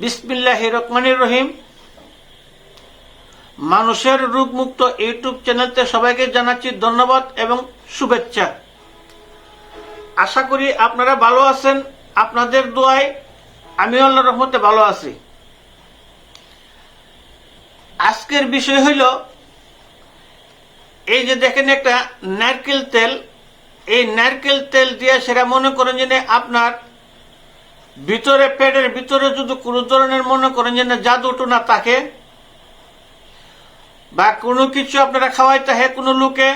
বিসমিল্লাহ রহমানির রহিম। মানুষের রোগমুক্ত ইউটিউব চ্যানেলতে সবাইকে জানাচ্ছি ধন্যবাদ এবং শুভেচ্ছা। আশা করি আপনারা ভালো আছেন, আপনাদের দোয়ায় আমি আল্লাহ রহমতে ভালো আছি। আজকের বিষয় হইল, এই যে দেখেন একটা নারকেল তেল, এই নারকেল তেল দিয়ে সেটা মনে করেন যে আপনার ভিতরে পেটের ভিতরে যদি কোনো ধরনের মনে করেন যে না, জাদু টোনা থাকে বা কোনো কিছু আপনারা খাওয়াইতে হয় কোনো লোকে,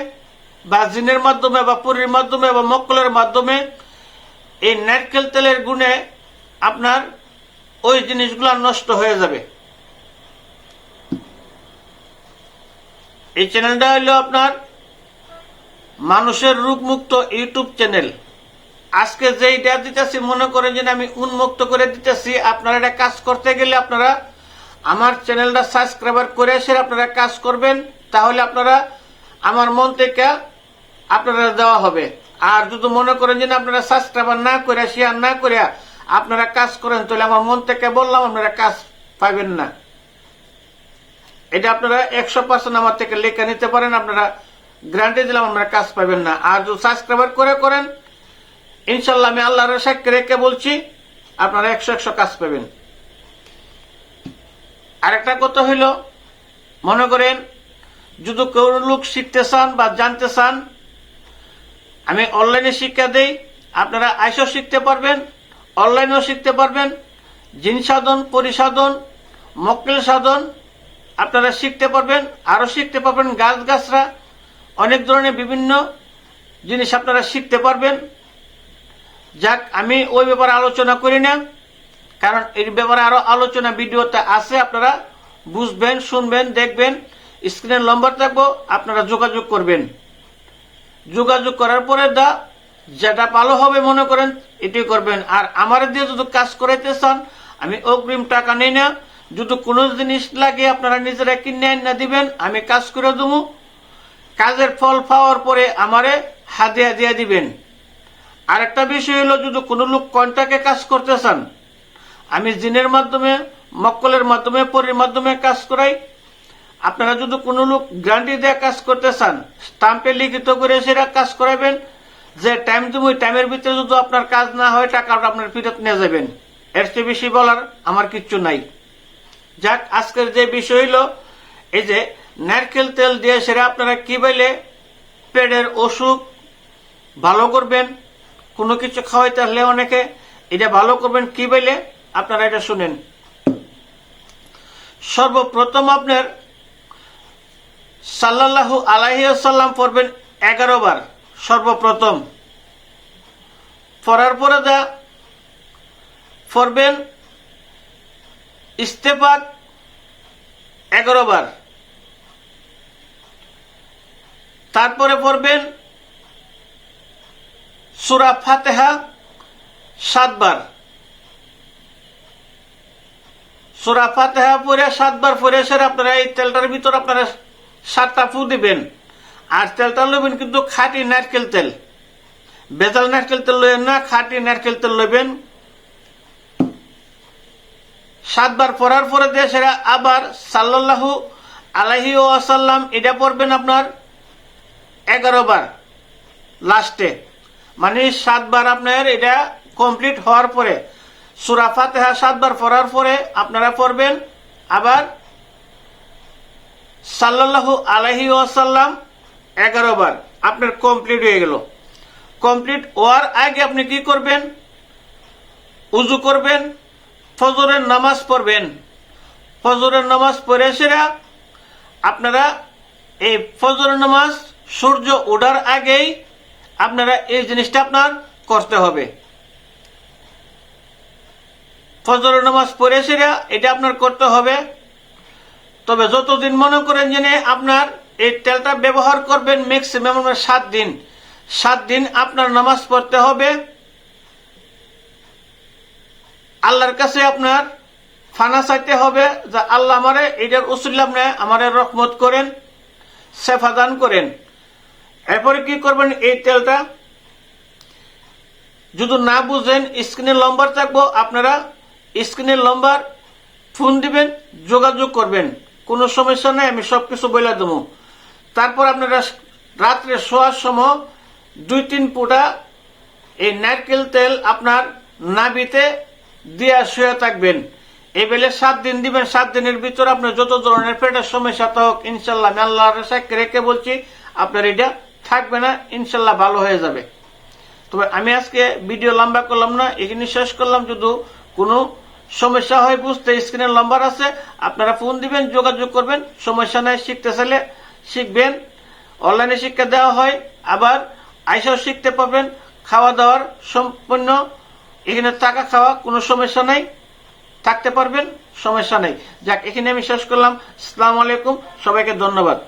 বা জিনের মাধ্যমে, বা পুরীর মাধ্যমে, বা মক্কলের মাধ্যমে, এই নারকেল তেলের গুণে আপনার ওই জিনিসগুলো নষ্ট হয়ে যাবে। এই চ্যানেলটা হলো আপনার মানুষের রূপমুক্ত ইউটিউব চ্যানেল আজকে যে এটা দিতেছি, মনে করেন যে আমি উন্মুক্ত করে দিতেছি। আপনারা এটা কাজ করতে গেলে আপনারা আমার চ্যানেলটা সাবস্ক্রাইবার করে এসে আপনারা কাজ করবেন, তাহলে আপনারা আমার মন থেকে আপনারা দেওয়া হবে। আর যদি মনে করেন যে আপনারা সাবস্ক্রাইবার না করে শেয়ার না করে আপনারা কাজ করেন, তাহলে আমার মন থেকে বললাম, আপনারা কাজ পাবেন না। এটা আপনারা একশো পার্সেন্ট আমার থেকে লেখা নিতে পারেন, আপনারা গ্যারান্টি দিলাম আপনারা কাজ পাবেন না। আর যদি সাবস্ক্রাইবার করে করেন ইনশাল্লাহ আমি আল্লাহর সাক্ষী রেখে বলছি, আপনারা একশো একশো কাজ পাবেন। আরেকটা কথা হইল, মনে করেন, যদি কেউ লোক শিখতে চান বা জানতে চান, আমি অনলাইনে শিক্ষা দেই, আপনারা আইসও শিখতে পারবেন, অনলাইনেও শিখতে পারবেন, জিন সাধন পরিসাধন মক্কেল সাধন, আপনারা শিখতে পারবেন, আরও শিখতে পারবেন, গাছ গাছরা, অনেক ধরনের বিভিন্ন জিনিস আপনারা শিখতে পারবেন। যাক, আমি ওই ব্যাপারে আলোচনা করি না। কারণ এই ব্যাপারে আরও আলোচনা ভিডিওতে আছে, আপনারা বুঝবেন, শুনবেন, দেখবেন। স্ক্রিনের নম্বর থাকব, আপনারা যোগাযোগ করবেন। যোগাযোগ করার পরে দা, যেটা ভালো হবে মনে করেন, এটি করবেন। আর আমার দিয়ে যদি কাজ করাইতে চান, আমি অগ্রিম টাকা নেই না। যদি কোনো জিনিস লাগে, আপনারা নিজেরা কিনে না দিবেন, আমি কাজ করে দেবো। কাজের ফল পাওয়ার পরে আমারে হাদিয়া দিয়ে দিবেন। আরেকটা বিষয় হলো, যদি কোনো লোক কন্টাকে কাজ করতে চান, আমি জিনের মাধ্যমে, মক্কলের মাধ্যমে, পরির মাধ্যমে কাজ করাই। আপনারা যদি কোনো লোক গ্যারান্টি দিয়ে কাজ করতে চান, স্টাম্পে লিখিত করে সেটা কাজ করাবেন। যে টাইম তুমি টাইমের ভিতরে যদি আপনার কাজ না হয় টাকাটা আপনার ফিরত নিয়ে যাবেন। এর চেয়ে বেশি বলার আমার কিচ্ছু নাই। যাক, আজকের যে বিষয় হলো, এই যে নারকেল তেল দিয়ে সেটা আপনারা কি বলে, পেটের অসুখ ভালো করবেন কোনো কিছু খাওয়াইতে হলে অনেকে এটা ভালো করবেন কি বলে? আপনারা এটা শুনেন। সর্বপ্রথম আপনার সাল্লাল্লাহু আলাইসাল্লাম পড়বেন এগারো বার, সর্বপ্রথম। পড়ার পরে যা পড়বেন ইস্তেফাক এগারো বার। তারপরে পড়বেন সুরা ফাতেহা সাতবার। সুরা ফাতেহা পরে সাতবার পরে এসে আপনারা এই তেলটার ভিতর আপনারা সাতটা ফু দিবেন। আর তেলটা লইবেন কিন্তু খাঁটি নারকেল তেল। বেজাল নারকেল তেল লইবেন না, খাঁটি নারকেল তেল লইবেন। সাতবার পরার পরে দিয়ে সেটা আবার সাল্লাল্লাহু আলাহি আসাল্লাম এটা পড়বেন আপনার এগারো বার লাস্টে। মানে সাতবার আপনার এটা কমপ্লিট হওয়ার পরে, সুরা ফাতেহা সাতবার পড়ার পরে আপনারা পড়বেন। আবার সাল্লাল্লাহু আলাহি ওয়াসাল্লাম এগারো বার আপনার কমপ্লিট হয়ে গেল। কমপ্লিট হওয়ার আগে আপনি কি করবেন? উজু করবেন, ফজরের নামাজ পড়বেন। ফজরের নামাজ পড়ে সেরা আপনারা এই ফজরের নামাজ সূর্য ওঠার আগেই আপনারা এই জিনিসটা আপনার করতে হবে। ফজরের নামাজ পড়ে সেরা এটা আপনার করতে হবে। তবে যতদিন মনে করেন যে আপনার এই তেলটা ব্যবহার করবেন ম্যাক্সিমাম সাত দিন। সাত দিন আপনার নামাজ পড়তে হবে। আল্লাহর কাছে আপনার ফানা চাইতে হবে যে আল্লাহ আমারে এটার উসুল্লাহ আপনি আমারে রহমত করেন সেফাদান করেন। এরপরে কি করবেন এই তেলটা? যদি না বুঝেন স্ক্রিনের লম্বার থাকব, আপনারা স্ক্রিনের লম্বার ফোন দিবেন, যোগাযোগ করবেন। কোনো সমস্যা নাই, আমি সব কিছু বলে দেবো। তারপর আপনারা রাত্রে শোয়ার সময় দুই তিন ফুটা এই নারকেল তেল আপনার নাবিতে দিয়ে শুয়ে থাকবেন। এই বেলে সাত দিন দিবেন, সাত দিনের ভিতরে আপনার যত ধরনের পেটের সমস্যা হোক ইনশাল্লাহ আমি আল্লাহর সাক্ষী রেখে বলছি, আপনার এটা থাকবে না, ইনশাল্লাহ ভালো হয়ে যাবে। তবে আমি আজকে ভিডিও লম্বা করলাম না, এখানে শেষ করলাম। যদি কোনো সমস্যা হয়, বুঝতে স্ক্রিনের নাম্বার আছে। আপনারা ফোন দিবেন, যোগাযোগ করবেন। সমস্যা নাই, শিখতে চাইলে শিখবেন। অনলাইনে শিক্ষা দেওয়া হয়, আবার আইসাও শিখতে পারবেন। খাওয়া দাওয়ার সম্পূর্ণ, এখানে টাকা খাওয়া, কোনো সমস্যা নাই। থাকতে পারবেন, সমস্যা নেই। যাক, এখানে আমি শেষ করলাম। আসসালামু আলাইকুম, সবাইকে ধন্যবাদ।